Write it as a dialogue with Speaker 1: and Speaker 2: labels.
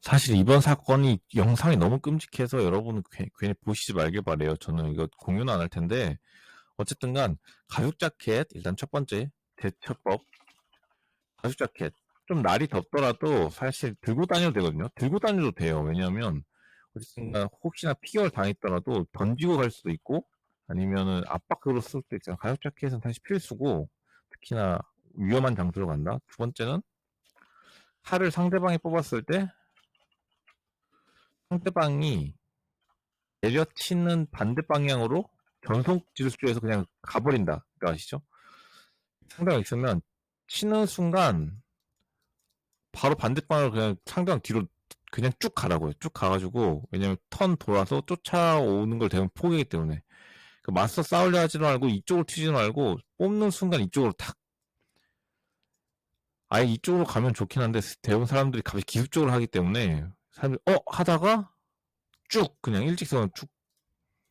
Speaker 1: 사실 이번 사건이 영상이 너무 끔찍해서 여러분 괜- 괜히 보시지 말길 바래요. 저는 이거 공유는 안 할 텐데 어쨌든 간 가죽 자켓 일단 첫 번째 대처법 가죽 자켓 좀 날이 덥더라도 사실 들고 다녀도 되거든요. 들고 다녀도 돼요. 왜냐하면 어쨌든 간 혹시나 피격을 당했더라도 던지고 갈 수도 있고 아니면은 압박으로 쓸 수도 있잖아요. 가죽 자켓은 사실 필수고 특히나 위험한 장소로 간다. 두 번째는 칼을 상대방이 뽑았을 때 상대방이 내려치는 반대 방향으로 전속 질주에서 그냥 가버린다. 그거 아시죠? 상대방 있으면 치는 순간 바로 반대 방향으로 그냥 상대방 뒤로 그냥 쭉 가라고요. 쭉 가가지고 왜냐면 턴 돌아서 쫓아오는 걸 대부분 포기하기 때문에 그 맞서 싸우려 하지 말고 이쪽으로 튀지 말고 뽑는 순간 이쪽으로 탁 아예 이쪽으로 가면 좋긴 한데 대부분 사람들이 갑자기 기습적으로 하기 때문에 사람들이 어 하다가 쭉 그냥 일직선으로 쭉